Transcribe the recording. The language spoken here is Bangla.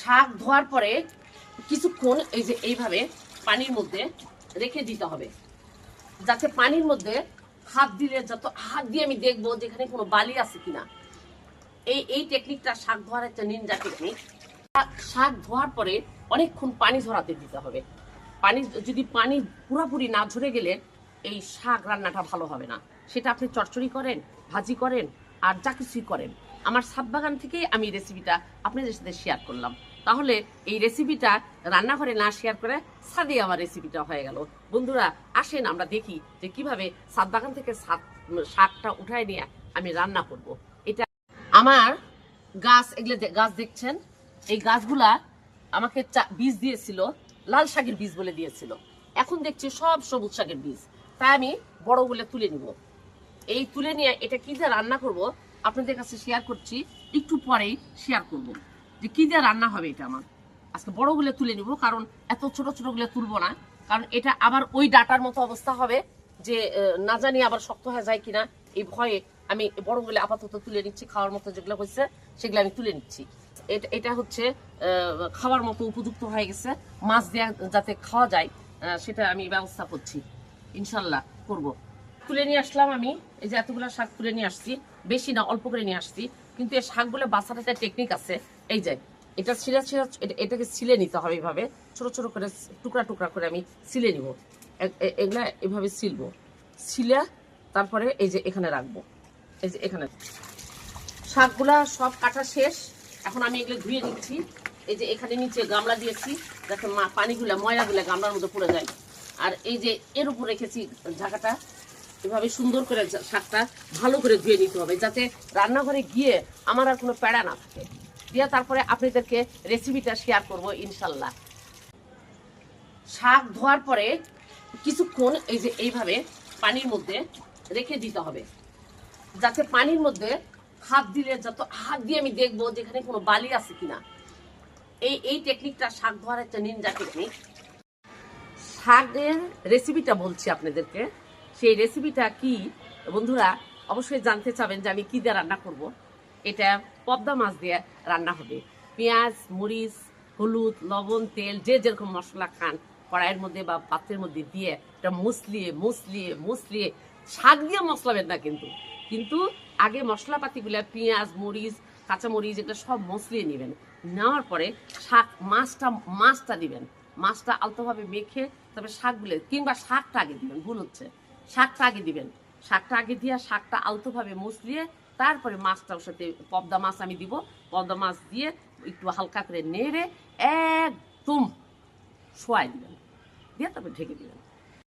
শাক ধোয়ার পরে কিছুক্ষণ এই যে এইভাবে পানির মধ্যে রেখে দিতে হবে। যাতে পানির মধ্যে হাত দিলে যত হাত দিয়ে আমি দেখব যেখানে কোনো বালি আছে কিনা। এই এই টেকনিকটা শাক ধোয়ার একটা নিনজা টেকনিক শাক- ধোয়ার পরে অনেকক্ষণ পানি ঝরাতে দিতে হবে। পানি, যদি পানি পুরোপুরি না ঝরে গেলে এই শাক রান্নাটা ভালো হবে না। সেটা আপনি চচ্চড়ি করেন, ভাজি করেন, আর যা কিছুই করেন। আমার সাত বাগান থেকেই আমি রেসিপিটা আপনাদের সাথে শেয়ার করলাম। তাহলে এই রেসিপিটা রান্নাঘরে না শেয়ার করে সাদে আমার রেসিপিটা হয়ে গেল। বন্ধুরা, আসেন আমরা দেখি যে কীভাবে সাত বাগান থেকে শাকটা উঠায় নিয়ে আমি রান্না করব। এটা আমার গাছ, এগুলো গাছ দেখছেন? এই গাছগুলা আমাকে বীজ দিয়েছিল, লাল শাকের বীজ বলে দিয়েছিল। এখন দেখছি সব সবুজ শাকের বীজ। তাই আমি বড়গুলো তুলে নিব। এই তুলে নিয়ে এটা কি দিয়ে রান্না করব আপনাদের কাছে শেয়ার করছি, একটু পরেই শেয়ার করব। যে কি দিয়ে রান্না হবে এটা আমার? আজকে বড় বড়গুলো তুলে নিব, কারণ এত ছোট ছোটগুলো তুলবো না। কারণ এটা আবার ওই ডাটার মতো অবস্থা হবে যে না জানি আবার শক্ত হয়ে যায় কিনা। এই ভয়ে আমি বড় বড়গুলো আপাতত তুলে নিচ্ছি, খাওয়ার মতো যেগুলো হয়েছে, সেগুলো আমি তুলে নিচ্ছি। এটা এটা হচ্ছে খাওয়ার মতো উপযুক্ত হয়ে গেছে। মাছ দেওয়া যাতে খাওয়া যায় সেটা আমি ব্যবস্থা করছি। ইনশাল্লাহ করব। তুলে নিয়ে আসলাম আমি, এই যে এতগুলো শাক তুলে নিয়ে আসছি। বেশি না, অল্প করে নিয়ে আসছি। কিন্তু এই শাকগুলো বাঁচার একটা টেকনিক আছে। এই যে, এটা ছিঁড়া ছিঁড়া এটাকে ছিলে নিতে হবে এইভাবে। ছোট ছোট করে টুকরা টুকরা করে আমি ছিলে নিব। এগুলা এভাবে ছিলবো। ছিলে, তারপরে এই যে এখানে রাখব। এই যে এখানে। শাকগুলা সব কাটা শেষ। এখন আমি এগুলো ধুয়ে নিচ্ছি। এই যে এখানে নিচে গামলা দিয়েছি। যাতে পানিগুলা, ময়লাগুলা গামলার মধ্যে পড়ে যায়। আর এই যে এর উপর রেখেছি ঢাকাটা এভাবে সুন্দর করে শাকটা ভালো করে ধুয়ে নিতে হবে, যাতে রান্নাঘরে গিয়ে আমার আর কোনো প্যাড়া না থাকে। দিয়ে তারপরে আপনাদেরকে রেসিপিটা শেয়ার করব ইনশাল্লাহ। শাক ধোয়ার পরে কিছুক্ষণ এই যে এইভাবে পানির মধ্যে রেখে দিতে হবে। যাতে পানির মধ্যে হাত দিলে যত, হাত দিয়ে আমি দেখব যেখানে কোনো বালি আছে কিনা। এই এই টেকনিকটা শাক ধোয়ার একটা নিনজা টেকনিক শাকের রেসিপিটা বলছি আপনাদেরকে। সেই রেসিপিটা কি? বন্ধুরা, অবশ্যই জানতে চাবেন যে আমি কী দিয়ে রান্না করব। এটা পদ্মা মাছ দিয়ে রান্না হবে। পেঁয়াজ, মরিচ, হলুদ, লবণ, তেল, যে যেরকম মশলা খান, কড়াইয়ের মধ্যে বা পাত্রের মধ্যে দিয়ে এটা মুসলিয়ে মুসলিয়ে মুসলিয়ে শাক দিয়ে মশলাবেন না কিন্তু। কিন্তু আগে মশলাপাতিগুলো, পেঁয়াজ, মরিচ, কাঁচামরিচ এগুলো সব মশলিয়ে নেবেন। নেওয়ার পরে শাক, মাছটা মাছটা দিবেন। মাছটা আলতোভাবে মেখে তবে শাকগুলো, কিংবা শাকটা আগে দিবেন, ভুল হচ্ছে। শাকটা আগে দিবেন। শাকটা আগে দিয়ে শাকটা আলতোভাবে মুসলিয়ে তারপরে মাছটা ওর সাথে পদ্মা মাছ আমি দিব। পদ্মা মাছ দিয়ে একটু হালকা করে নেড়ে একদম শোয়াই দিবেন। দিয়ে তারপরে ঢেকে দিবেন।